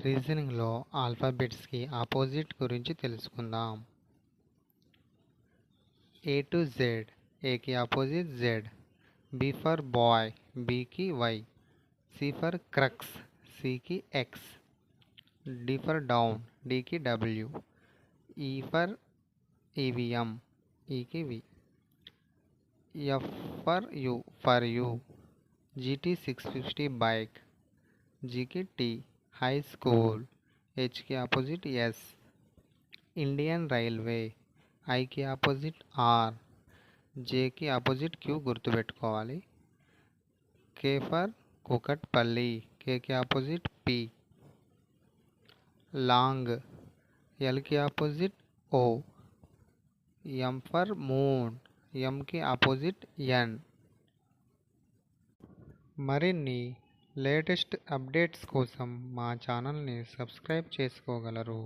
రీజనింగ్లో ఆల్ఫాబెట్స్కి opposite గురించి తెలుసుకుందాం A to Z ఏకి opposite Z B for boy బికి why C for crux సికి X D for down డికి W ఈ for EVM ఈకి V F for U for U GT six fifty bike జీకి tea high school హెచ్కి opposite yes Indian railway ఐకి opposite are జేకి opposite queue గుర్తుపెట్టుకోవాలి K for Kukatpally కేకి opposite P long ఎల్కి opposite O M for moon Enki opposite ఎన్ మరిన్ని latest updates కోసం మా ఛానల్ని subscribe చేసుకోగలరు.